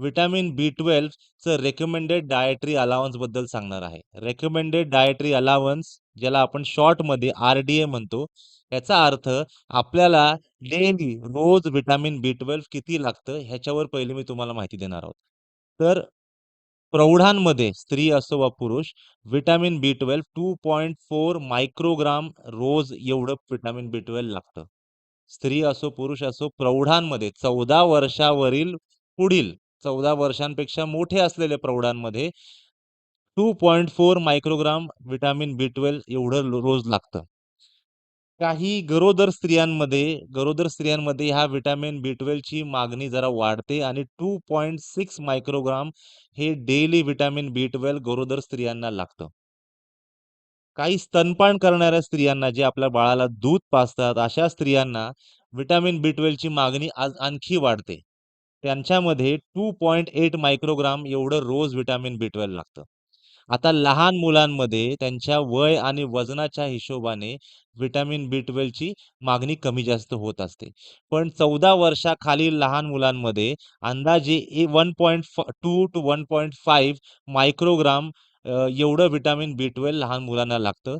Vitamin बी चं recommended dietary अलावन्सबद्दल सांगणार आहे. रेकमेंडेड डायटरी अलावन्स ज्याला आपण शॉर्टमध्ये आर-डी-ए म्हणतो. याचा अर्थ आपल्याला डेली रोज व्हिटॅमिन बी किती लागतं ह्याच्यावर पहिले मी तुम्हाला माहिती देणार आहोत. तर प्रौढांमध्ये स्त्री असो वा पुरुष व्हिटॅमिन बी 2.4 मायक्रोग्राम रोज एवढं व्हिटॅमिन बी लागतं. स्त्री असो, पुरुष असो प्रौढांमध्ये 14 वर्षावरील पुढील 14 वर्षांपेक्षा मोठे असलेल्या प्रौढांमध्ये 2.4 मायक्रोग्राम व्हिटॅमिन बी ट्वेल्व एवढं रोज लागतं. काही गरोदर स्त्रियांमध्ये गरोदर स्त्रियांमध्ये ह्या व्हिटॅमिन बी ची मागणी जरा वाढते आणि 2.6 मायक्रोग्राम हे डेली व्हिटॅमिन बी ट्वेल्व गरोदर स्त्रियांना लागतं. काही स्तनपान करणाऱ्या स्त्रियांना जे आपल्या बाळाला दूध पाजतात अशा स्त्रियांना व्हिटॅमिन बी ची मागणी आज आणखी वाढते. त्यांच्यामध्ये 2.8 मायक्रोग्राम एवढं रोज व्हिटॅमिन बी ट्वेल्व लागतं. आता लहान मुलांमध्ये त्यांच्या वय आणि वजनाच्या हिशोबाने व्हिटॅमिन बी ची मागणी कमी-जास्त होत असते. पण 14 वर्षाखालील लहान मुलांमध्ये अंदाजे ए 1.2 टू 1.5 मायक्रोग्राम एवढं व्हिटॅमिन बी लहान मुलांना लागतं.